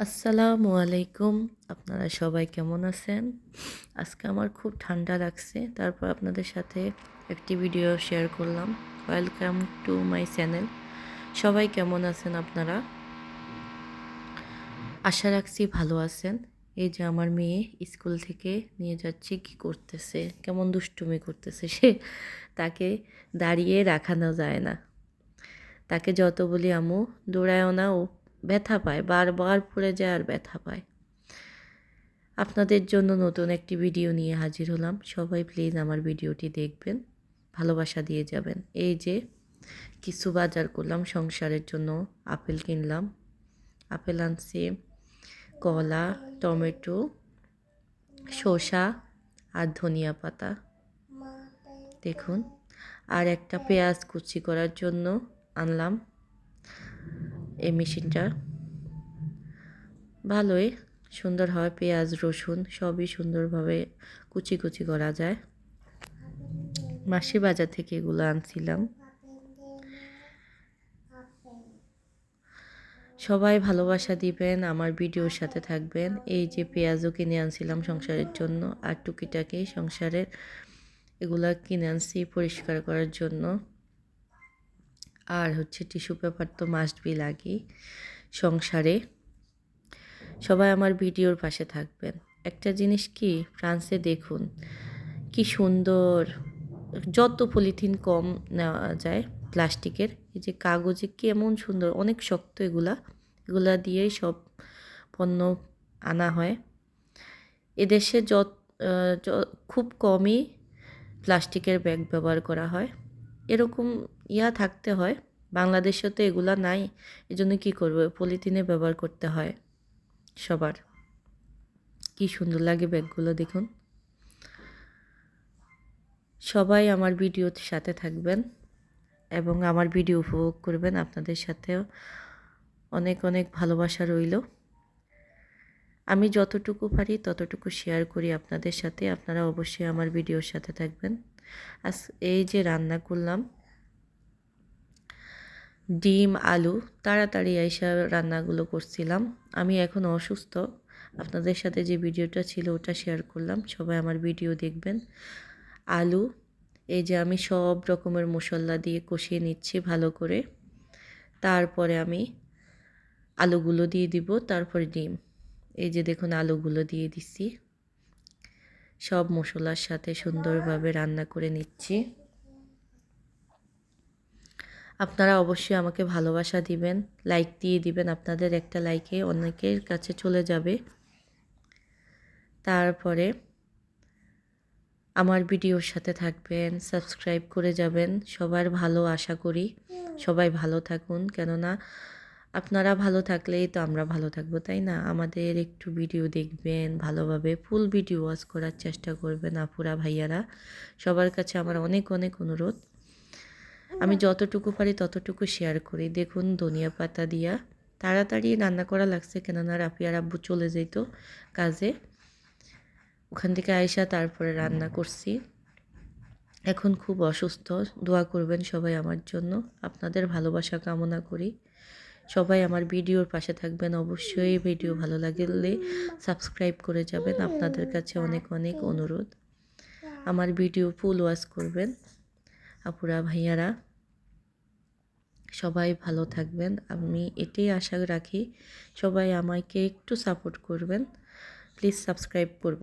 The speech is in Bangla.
আসসালামু আলাইকুম। আপনারা সবাই কেমন আছেন? আজকে আমার খুব ঠান্ডা লাগছে, তারপর আপনাদের সাথে একটি ভিডিও শেয়ার করলাম। ওয়েলকাম টু মাই চ্যানেল সবাই কেমন আছেন আপনারা? আশা রাখছি ভালো আছেন। এই যে আমার মেয়ে স্কুল থেকে নিয়ে যাচ্ছে, কি করতেছে, কেমন দুষ্টুমি করতেছে, সে তাকে দাঁড়িয়ে রাখানো যায় না। তাকে যত বলি আমু দৌড়ায়ও না ও। ব্যথা পায়, বারবার পড়ে যায় আর ব্যথা পায়। আপনাদের জন্য নতুন একটি ভিডিও নিয়ে হাজির হলাম। সবাই প্লিজ আমার ভিডিওটি দেখবেন, ভালোবাসা দিয়ে যাবেন। এই যে কিছু বাজার করলাম, সংসারের জন্য আপেল কিনলাম। আপেল আনছি, কলা, টমেটো, শসা আর ধনিয়া পাতা। দেখুন, আর একটা পেঁয়াজ কুচি করার জন্য আনলাম। এই মেশিনটা। ভালোই সুন্দর হয়, পেঁয়াজ, রসুন সবই সুন্দরভাবে কুচি কুচি করা যায়। মাসি বাজার থেকে এগুলো আনছিলাম। সবাই ভালোবাসা দিবেন, আমার ভিডিওর সাথে থাকবেন। এই যে পেঁয়াজও কিনে আনছিলাম সংসারের জন্য আর টুকিটাকি সংসারের এগুলা কিনে আনছি পরিষ্কার করার জন্য। আর হচ্ছে টিস্যু পেপার তো মাস্ট বি লাগি সংসারে। সবাই আমার ভিডিওর পাশে থাকবেন। একটা জিনিস কি, ফ্রান্সে দেখুন কি সুন্দর, যত পলিথিন কম নেওয়া যায় প্লাস্টিকের, এই যে কাগজে কেমন সুন্দর, অনেক শক্ত এগুলা এগুলা দিয়েই সব পণ্য আনা হয়। এদেশে যত খুব কমই প্লাস্টিকের ব্যাগ ব্যবহার করা হয়। এরকম ইয়া থাকতে হয়। বাংলাদেশে তো এগুলা নাই, এজন্য কী করব? পলিথিনে ব্যবহার করতে হয় সবার। কি সুন্দর লাগে ব্যাগগুলো দেখুন। সবাই আমার ভিডিওর সাথে থাকবেন এবং আমার ভিডিও উপভোগ করবেন। আপনাদের সাথেও অনেক অনেক ভালোবাসা রইল। আমি যতটুকু পারি ততটুকু শেয়ার করি আপনাদের সাথে। আপনারা অবশ্যই আমার ভিডিওর সাথে থাকবেন। আজ এই যে রান্না করলাম। ডিম, আলু, তাড়াতাড়ি আইসা রান্নাগুলো করছিলাম। আমি এখন অসুস্থ। আপনাদের সাথে যে ভিডিওটা ছিল ওটা শেয়ার করলাম। সবাই আমার ভিডিও দেখবেন। আলু, এই যে আমি সব রকমের মশলা দিয়ে কষিয়ে নিচ্ছি ভালো করে। তারপরে আমি আলুগুলো দিয়ে দিব, তারপরে ডিম। এই যে দেখুন, আলুগুলো দিয়ে দিচ্ছি। সব মশলার সাথে সুন্দরভাবে রান্না করে নিচ্ছি। আপনারা অবশ্যই আমাকে ভালোবাসা দিবেন লাইক দিয়ে দিবেন। আপনাদের একটা লাইকে অনেকের কাছে চলে যাবে। তারপরে আমার ভিডিওর সাথে থাকবেন সাবস্ক্রাইব করে যাবেন। সবার ভালো আশা করি। সবাই ভালো থাকুন। কেননা আপনারা ভালো থাকলেই তো আমরা ভালো থাকব, তাই না? আমাদের একটু ভিডিও দেখবেন, ভালোভাবে ফুল ভিডিও ওয়াচ করার চেষ্টা করবেন আপুরা, ভাইয়ারা। সবার কাছে আমার অনেক অনেক অনুরোধ। আমি যতটুকু পারি ততটুকু শেয়ার করি। দেখুন, ধনিয়া পাতা দিয়া তাড়াতাড়ি রান্না করা লাগছে, কেননা রাফি আর আব্বু চলে যেত কাজে। ওখান থেকে আয়সা তারপরে রান্না করছি। এখন খুব অসুস্থ, দোয়া করবেন সবাই আমার জন্য। আপনাদের ভালোবাসা কামনা করি। সবাই আমার ভিডিওর পাশে থাকবেন। অবশ্যই ভিডিও ভালো লাগলে সাবস্ক্রাইব করে যাবেন। আপনাদের কাছে অনেক অনেক অনুরোধ। আমার ভিডিও ফুল ওয়াচ করবেন। আপুরা, ভাইয়ারা, সবাই ভালো থাকবেন। আমি এটাই আশা রাখি। সবাই আমাকে একটু সাপোর্ট করবেন। প্লিজ সাবস্ক্রাইব করবেন।